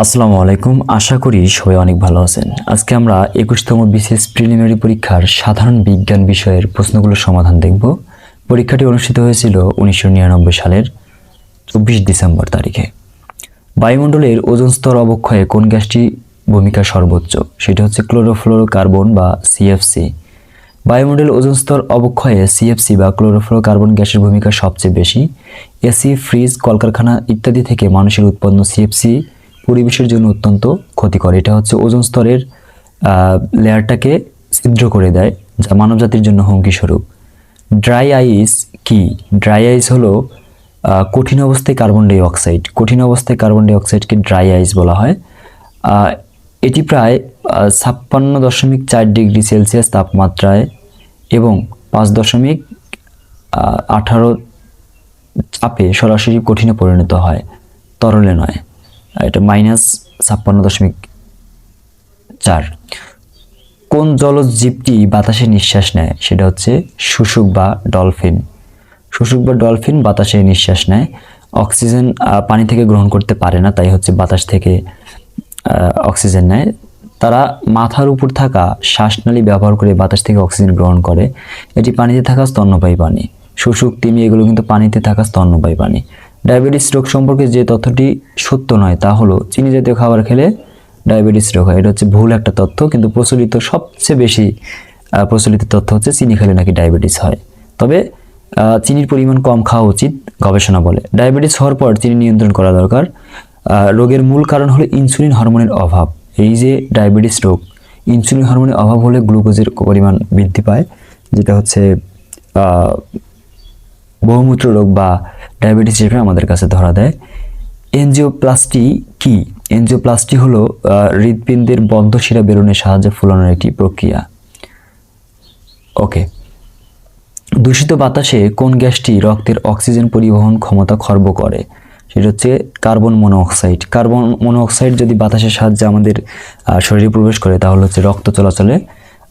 আসসালামু আলাইকুম। আশা করি সবাই অনেক ভালো আছেন। আজকে আমরা একুশতম বিশেষ প্রিলিমিনারি পরীক্ষার সাধারণ বিজ্ঞান বিষয়ের প্রশ্নগুলোর সমাধান দেখব। পরীক্ষাটি অনুষ্ঠিত হয়েছিল উনিশশো নিরানব্বই সালের চব্বিশ ডিসেম্বর তারিখে। বায়ুমণ্ডলের ওজন স্তর অবক্ষয়ে কোন গ্যাসটি ভূমিকা সর্বোচ্চ? সেটা হচ্ছে ক্লোরোফ্লোরোকার্বন বা সিএফসি। বায়ুমণ্ডলের ওজন স্তর অবক্ষয়ে সিএফসি বা ক্লোরোফ্লোরোকার্বন গ্যাসের ভূমিকা সবচেয়ে বেশি। এসি, ফ্রিজ, কলকারখানা ইত্যাদি থেকে মানুষের উৎপন্ন সিএফসি পরিবেশের জন্য অত্যন্ত ক্ষতিকর। এটা হচ্ছে ওজন স্তরের লেয়ারটাকে ছিদ্র করে দেয়, যা মানবজাতির জন্য হুমকি স্বরূপ। ড্রাই আইস কি? ড্রাই আইস হলো কঠিন অবস্থায় কার্বন ডাই অক্সাইড। কঠিন অবস্থায় কার্বন ডাই অক্সাইডকে ড্রাই আইস বলা হয়। এটি প্রায় ছাপ্পান্ন দশমিক চার ডিগ্রি সেলসিয়াস তাপমাত্রায় এবং পাঁচ দশমিক আঠারো চাপে সরাসরি কঠিনে পরিণত হয়। তরলে নয়। এটা মাইনাস ছাপ্পান্ন দশমিক চার। কোন জলজ জীবটি বাতাসে নিঃশ্বাস নেয়? সেটা হচ্ছে শুশুক বা ডলফিন। শুশুক বা ডলফিন বাতাসে নিঃশ্বাস নেয়। অক্সিজেন পানি থেকে গ্রহণ করতে পারে না, তাই হচ্ছে বাতাস থেকে অক্সিজেন নেয়। তারা মাথার উপর থাকা শ্বাসনালী ব্যবহার করে বাতাস থেকে অক্সিজেন গ্রহণ করে। এটি পানিতে থাকা স্তন্যপায়ী পানি শুশুক, তিমি, এগুলো কিন্তু পানিতে থাকা স্তন্যপায়ী পানি ডায়াবেটিস রোগ সম্পর্কে যে তথ্যটি সত্য নয় তা হলো, চিনি জাতীয় খাবার খেলে ডায়াবেটিস রোগ হয়। এটা হচ্ছে ভুল একটা তথ্য, কিন্তু প্রচলিত সবচেয়ে বেশি প্রচলিত তথ্য হচ্ছে চিনি খেলে নাকি ডায়াবেটিস হয়। তবে চিনির পরিমাণ কম খাওয়া উচিত, গবেষণা বলে। ডায়াবেটিস হওয়ার পর চিনি নিয়ন্ত্রণ করা দরকার। রোগের মূল কারণ হলো ইনসুলিন হরমোনের অভাব। এই যে ডায়াবেটিস রোগ, ইনসুলিন হরমোনের অভাব হলে গ্লুকোজের পরিমাণ বৃদ্ধি পায়, যেটা হচ্ছে বহুমূত্র রোগ বা ডায়াবেটিস হিসেবে আমাদের কাছে ধরা দেয়। এনজিওপ্লাস্টি কি? এনজিওপ্লাস্টি হলো আহ, হৃৎপিণ্ডের বদ্ধ শিরা বেরোনের সাহায্যে ফুলানোর একটি প্রক্রিয়া। ওকে। দূষিত বাতাসে কোন গ্যাসটি রক্তের অক্সিজেন পরিবহন ক্ষমতা খর্ব করে? সেটা হচ্ছে কার্বন মনোঅক্সাইড কার্বন মনোঅক্সাইড যদি বাতাসের সাহায্যে আমাদের শরীরে প্রবেশ করে তাহলে হচ্ছে রক্ত চলাচলে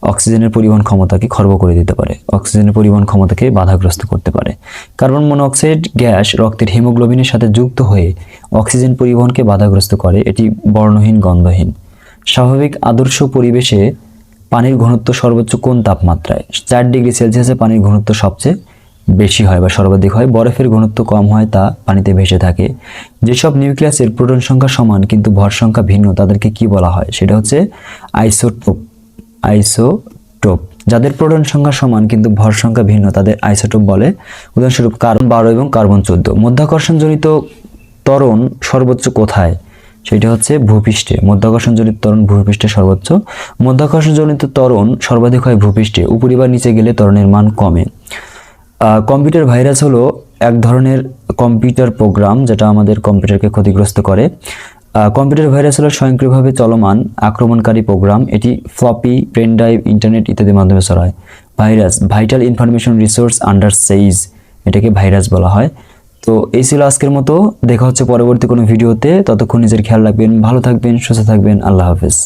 অক্সিজেনের পরিবহন ক্ষমতাকে খর্ব করে দিতে পারে। অক্সিজেনের পরিবহন ক্ষমতাকে বাধাগ্রস্ত করতে পারে। কার্বন মনোঅক্সাইড গ্যাস, রক্তের হিমোগ্লোবিনের সাথে যুক্ত হয়ে অক্সিজেন পরিবহনকে বাধাগ্রস্ত করে, এটি বর্ণহীন, গন্ধহীন। স্বাভাবিক আদর্শ পরিবেশে পানির ঘনত্ব সর্বোচ্চ কোন তাপমাত্রায়? চার ডিগ্রি সেলসিয়াসে পানির ঘনত্ব সবচেয়ে বেশি হয় বা সর্বাধিক হয়। বরফের ঘনত্ব কম হয় তা পানিতে ভেসে থাকে। যেসব নিউক্লিয়াসের প্রোটন সংখ্যা সমান কিন্তু ভর সংখ্যা ভিন্ন, তাদেরকে কি বলা হয়? সেটা হচ্ছে আইসোটোপ। আইসোটোপ। যাদের প্রোটন সংখ্যা সমান কিন্তু ভর সংখ্যা ভিন্ন, তাদের আইসোটোপ বলে। উদাহরণস্বরূপ কার্বন বারো এবং কার্বন চোদ্দ। মধ্যাকর্ষণজনিত ত্বরণ সর্বোচ্চ কোথায়? সেটা হচ্ছে ভূপৃষ্ঠে। মধ্যাকর্ষণজনিত ত্বরণ ভূপৃষ্ঠে সর্বোচ্চ। মধ্যাকর্ষণজনিত ত্বরণ সর্বাধিক হয় ভূপৃষ্ঠে। উপরি বা নিচে গেলে ত্বরণের মান কমে। কম্পিউটার ভাইরাস হলো এক ধরনের কম্পিউটার প্রোগ্রাম যেটা আমাদের কম্পিউটারকে ক্ষতিগ্রস্ত করে। কম্পিউটার ভাইরাস হলো স্বয়ংক্রিয়ভাবে চলমান আক্রমণকারী প্রোগ্রাম। এটি ফ্লপি, পেন ড্রাইভ, ইন্টারনেট ইত্যাদির মাধ্যমে ছড়ায়। Virus, vital information resource under seize, এটাকে ভাইরাস বলা হয়। তো এই ছিল আজকের মতো। দেখা হচ্ছে পরবর্তী কোনো ভিডিওতে। ততক্ষণ নিজের খেয়াল রাখবেন, ভালো থাকবেন, সুস্থ থাকবেন। আল্লাহ হাফেজ।